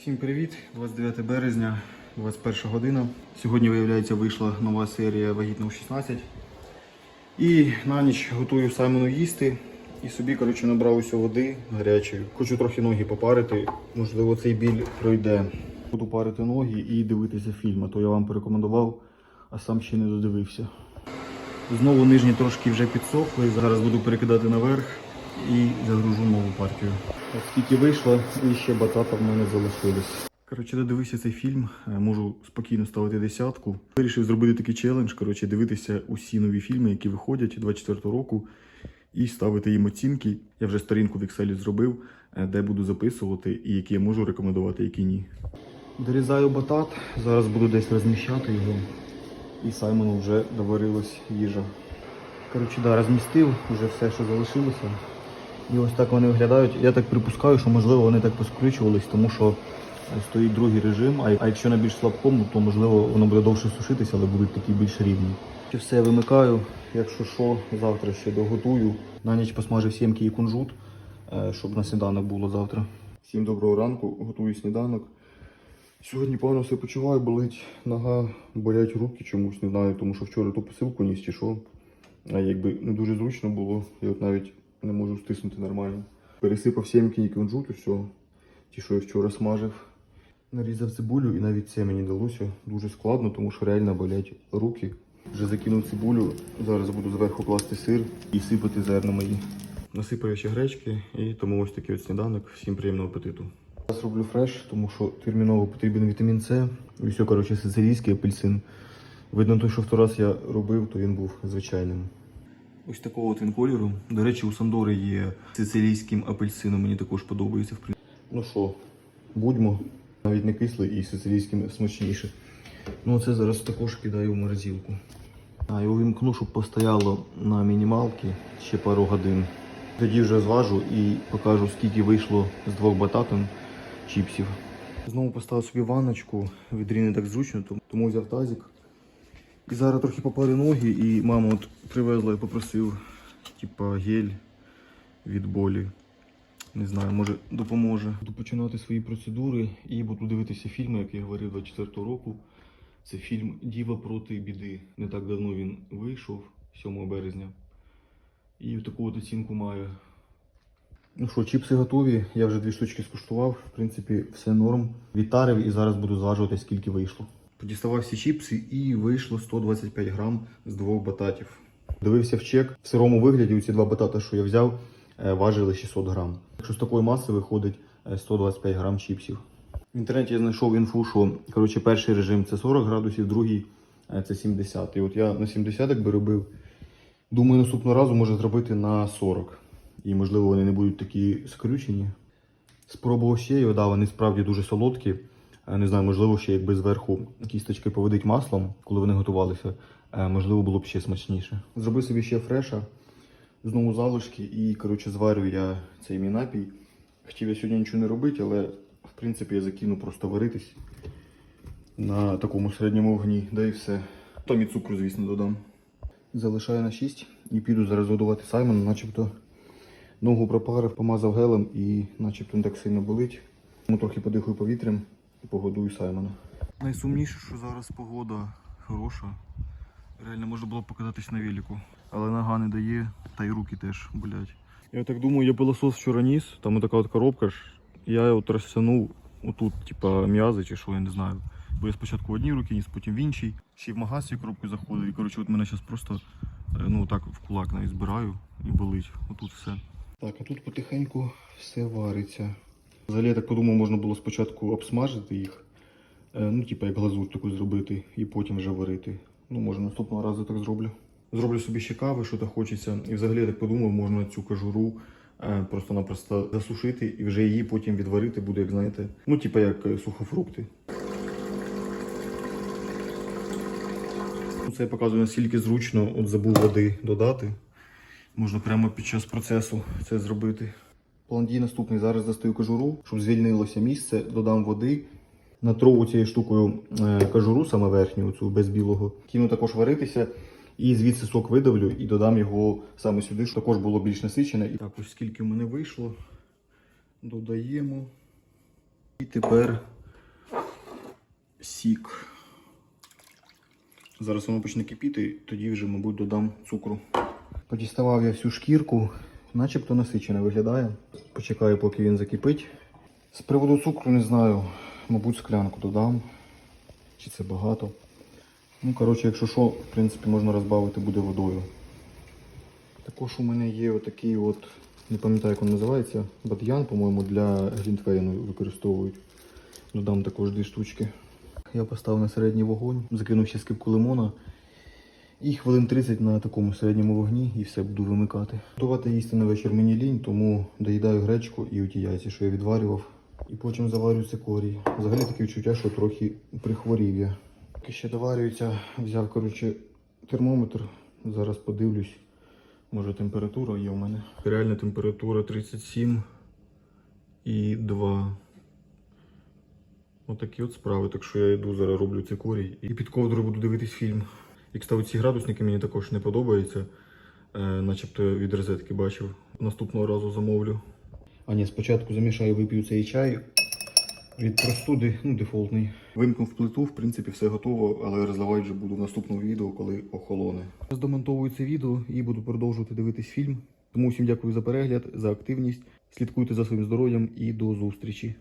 Всім привіт! 29 березня, 21 година. Сьогодні, виявляється, вийшла нова серія Вагітна у 16. І на ніч готую Саймону їсти. І собі, коротше, набрав усю води гарячої. Хочу трохи ноги попарити. Можливо, цей біль пройде. Буду парити ноги і дивитися фільм, а то я вам порекомендував, а сам ще не додивився. Знову нижні трошки вже підсохли. Зараз буду перекидати наверх і загружу нову партію. От скільки вийшло, і ще батата в мене залишилось. Коротше, додивився цей фільм, е, можу спокійно ставити десятку. Вирішив зробити такий челендж, коротше, дивитися усі нові фільми, які виходять 24 року, і ставити їм оцінки. Я вже сторінку в Excel зробив, е, де буду записувати і які я можу рекомендувати, які ні. Дорізаю батат, зараз буду десь розміщати його. І Саймону вже доварилась їжа. Коротше, да, розмістив вже все, що залишилося. І ось так вони виглядають. Я так припускаю, що можливо вони так поскрючувались, тому що стоїть другий режим. А якщо на більш слабкому, то можливо воно буде довше сушитися, але будуть такі більш рівні. Чи все вимикаю, якщо що, завтра ще доготую. На ніч посмажив сімки і кунжут, е, щоб на сніданок було завтра. Всім доброго ранку, готую сніданок. Сьогодні погано все почуваю, болить нога, болять руки чомусь, не знаю, тому що вчора ту посилку ніс чи що. Якби не дуже зручно було, я от навіть не можу стиснути нормально. Пересипав сімки і кунжут, все. Ті, що я вчора смажив. Нарізав цибулю і навіть це мені далося дуже складно, тому що реально болять руки. Вже закинув цибулю, зараз буду зверху класти сир і сипати зерна мої. Насипаю ще гречки і тому ось такий от сніданок. Всім приємного апетиту. Зараз роблю фреш, тому що терміново потрібен вітамін С. І все, коротше, сицилійський апельсин. Видно, той, що в той раз я робив, то він був звичайним. Ось такого от він кольору. До речі, у Сандори є сицилійським апельсином, мені також подобається. в принципі. Ну що, будьмо. Навіть не кислий і сицилійським смачніше. Ну це зараз також кидаю в морозилку. А, і увімкну, щоб постояло на мінімалці ще пару годин. Тоді вже зважу і покажу, скільки вийшло з двох бататин чіпсів. Знову поставив собі ванночку, відрі не так зручно, тому взяв тазик. І зараз трохи попари ноги, і мама от привезла і попросив, типа, гель від болі. Не знаю, може допоможе. Буду починати свої процедури і буду дивитися фільми, як я говорив 24 року. Це фільм Діва проти біди. Не так давно він вийшов, 7 березня. І таку от оцінку має. Ну що, чіпси готові. Я вже дві штучки скуштував. В принципі, все норм. Відтарив і зараз буду зважувати, скільки вийшло. Подіставав всі чіпси і вийшло 125 грам з двох бататів. Дивився в чек. В сирому вигляді ці два батата, що я взяв, е, важили 600 грам. Якщо з такої маси виходить е, 125 грам чіпсів. В інтернеті я знайшов інфу, що коротше, перший режим це 40 градусів, другий е, це 70. І от я на 70 якби робив. Думаю, наступного разу може зробити на 40. І можливо вони не будуть такі скрючені. Спробував ще його, да, вони справді дуже солодкі. Е, Не знаю, можливо, ще якби зверху кісточки поведуть маслом, коли вони готувалися, е, можливо, було б ще смачніше. Зробив собі ще фреша, знову залишки і, коротше, зварю я цей мій напій. Хотів я сьогодні нічого не робити, але в принципі я закину просто варитись на такому середньому вогні, да і все. Там і цукру, звісно, додам. Залишаю на 6 і піду зараз годувати Саймона, начебто ногу пропарив, помазав гелем і начебто не так сильно болить. Трохи подихаю повітрям і погодую Саймона. Найсумніше, що зараз погода хороша. Реально можна було покататись на велику. Але нога не дає, та й руки теж болять. Я так думаю, я пилосос вчора ніс, там така от коробка ж. Я от розтягнув отут, типа м'язи чи що, я не знаю. Бо я спочатку в одній руки ніс, потім в іншій. Ще й в магаз цією коробкою заходив. І коротше, от мене зараз просто е, ну так в кулак навіть збираю і болить. Отут все. Так, а тут потихеньку все вариться. Взагалі, я так подумав, можна було спочатку обсмажити їх. Е, Ну, типа як глазур таку зробити і потім вже варити. Ну, може, наступного разу так зроблю. Зроблю собі ще кави, що то хочеться. І взагалі я так подумав, можна цю кажуру е, просто-напросто засушити і вже її потім відварити буде, як знаєте. Ну, типа як е, сухофрукти. Це я показую наскільки зручно, от забув води додати. Можна прямо під час процесу це зробити. План дій наступний. Зараз достаю кажуру, щоб звільнилося місце, додам води. Натру цією штукою е, кажуру, саме верхню, цю без білого. Кину також варитися. І звідси сок видавлю і додам його саме сюди, щоб також було більш насичене. І так, ось скільки в мене вийшло. Додаємо. І тепер сік. Зараз воно почне кипіти, тоді вже, мабуть, додам цукру. Подіставав я всю шкірку, начебто насичено виглядає. Почекаю, поки він закипить. З приводу цукру не знаю, мабуть, склянку додам. Чи це багато. Ну, коротше, якщо що, в принципі, можна розбавити буде водою. Також у мене є отакий от, не пам'ятаю, як він називається, бадьян, по-моєму, для глінтвейну використовують. Додам також дві штучки. Я поставив на середній вогонь, закинув ще скипку лимона. І хвилин 30 на такому середньому вогні і все буду вимикати. Готувати їсти на вечір мені лінь, тому доїдаю гречку і оті яйця, що я відварював. І потім заварю цикорій. Взагалі таке відчуття, що трохи прихворів я. Поки ще доварюється, взяв коротше, термометр. Зараз подивлюсь. Може температура є у мене. Реальна температура 37 і 2. Отакі от справи. Так що я йду зараз роблю цикорій. І під ковдрою буду дивитись фільм. І кстати, ці градусники мені також не подобаються. Е, начебто від розетки бачив. Наступного разу замовлю. А ні, спочатку замішаю, вип'ю цей чай. Від простуди, ну, дефолтний. Вимкнув плиту, в принципі, все готово, але розливати вже буду в наступному відео, коли охолоне. Роздомонтовую це відео і буду продовжувати дивитись фільм. Тому всім дякую за перегляд, за активність. Слідкуйте за своїм здоров'ям і до зустрічі.